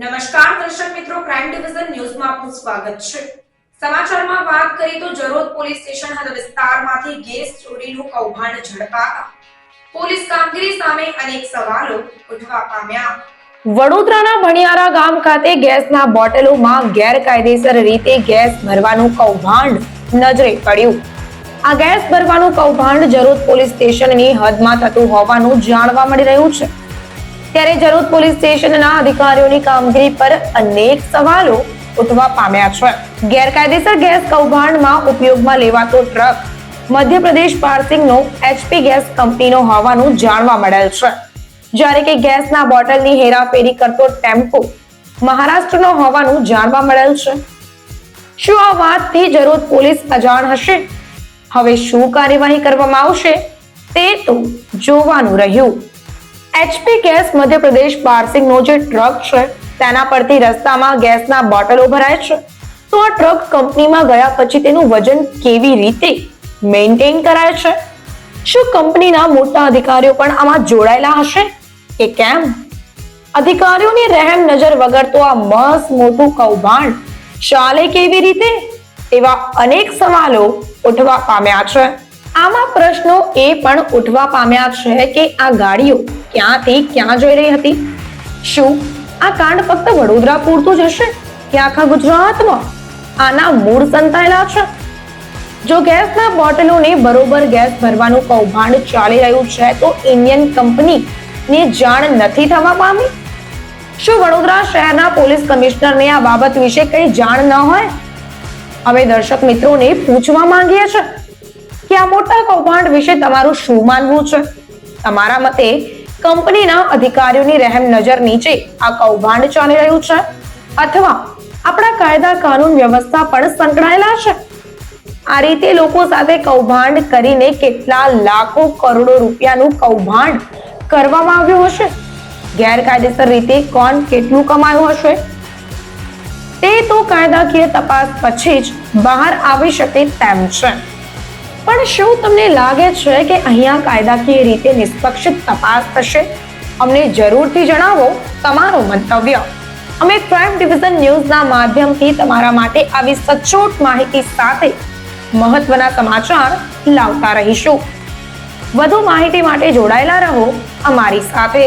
નમસ્કાર દર્શક મિત્રો ક્રાઇમ ડિવિઝન ન્યૂઝમાં આપનું સ્વાગત છે. સમાચારમાં વાત કરીએ તો જરોદ પોલીસ સ્ટેશન હદ વિસ્તારમાંથી ગેસ ચોરીનું કૌભાંડ ઝડપાતા. પોલીસ કામગીરી સામે અનેક સવાલો ઉઠવા પામ્યા. વડોદરાના ભણિયારા ગામ ખાતે ગેસના બોટલોમાં ગેરકાયદેસર રીતે ગેસ ભરવાનું કૌભાંડ નજરે પડ્યું. આ ગેસ ભરવાનું કૌભાંડ જરોદ પોલીસ સ્ટેશનની હદમાં થતું હોવાનું જાણવા મળી રહ્યું છે. ત્યારે જરોદ પોલીસ સ્ટેશનના અધિકારીઓની કામગીરી પર અનેક સવાલો ઉઠવા પામ્યા છે. ગેરકાયદેસર ગેસ કૌભાંડમાં ઉપયોગમાં લેવાતો ટ્રક મધ્યપ્રદેશ પાર્સિંગનો એચપી ગેસ કંપનીનો હોવાનું જાણવા મળેલ છે. જ્યારે કે ગેસના બોટલની હેરાફેરી કરતો ટેમ્પો મહારાષ્ટ્રનો હોવાનું જાણવા મળેલ છે. શું આ વાતથી જરોદ પોલીસ અજાણ હશે? હવે શું કાર્યવાહી કરવામાં આવશે? તે તો જોવાનું રહ્યું. એચપી ગેસ મધ્યપ્રદેશ પાર્સિંગનો જે ટ્રક છે. તેના પરથી રસ્તામાં ગેસના બોટલો ભરાય છે. તો આ ટ્રક કંપનીમાં ગયા પછી તેનું વજન કેવી રીતે મેન્ટેન કરાય છે? શું કંપનીના મોટા અધિકારીઓ પણ આમાં જોડાયેલા હશે? કે કેમ? અધિકારીઓની રહેમ નજર વગર તો આ મસ્ત મોટું કૌભાંડ ચાલે કેવી રીતે? એવા અનેક સવાલો ઉઠવા પામ્યા છે. આમાં પ્રશ્નો એ પણ ઉઠવા પામ્યા છે કે આ ગાડીઓ ક્યાંથી ક્યાં જઈ રહી હતી? શું આ કાંડ ફક્ત વડોદરા પૂરતું જ હશે કે આખા ગુજરાતમાં? આના મૂળ સંતાયેલા છે? જો ગેસના બોટલોને બરોબર ગેસ ભરવાનું કૌભાંડ ચાલી રહ્યું છે, તો ઇન્ડિયન કંપનીને જાણ નથી થવા પામી? શું વડોદરા શહેરના પોલીસ કમિશનરને આ બાબત વિશે કંઈ જાણ ન હોય? હવે દર્શક મિત્રોને પૂછવા માંગીએ છે કે આ મોટા કૌભાંડ વિશે તમારું શું માનવું છે? તમારા મતે કંપનીના અધિકારીઓની રહેમ નજર નીચે આ કૌભાંડ ચાલી રહ્યું છે? અથવા આપણા કાયદા કાનૂન વ્યવસ્થા પણ સંકળાયેલા છે? આ રીતે લોકો સાથે કૌભાંડ કરીને કેટલા લાખો કરોડો રૂપિયાનું કૌભાંડ કરવામાં આવ્યું હશે? ગેરકાયદેસર રીતે કોણ કેટલું કમાયું હશે? તે તો કાયદાકીય તપાસ પછી જ બહાર આવી શકે તેમ છે. પણ શું તમને લાગે છે કે અહીંયા કાયદાકીય રીતે નિષ્પક્ષ તપાસ થશે? અમને જરૂરથી જણાવો તમારો મંતવ્ય. અમે ક્રાઇમ ડિવિઝન ન્યૂઝના માધ્યમથી તમારા માટે આવી સચોટ માહિતી સાથે મહત્વના સમાચાર લાવતા રહીશું. વધુ માહિતી માટે જોડાયેલા રહો અમારી સાથે.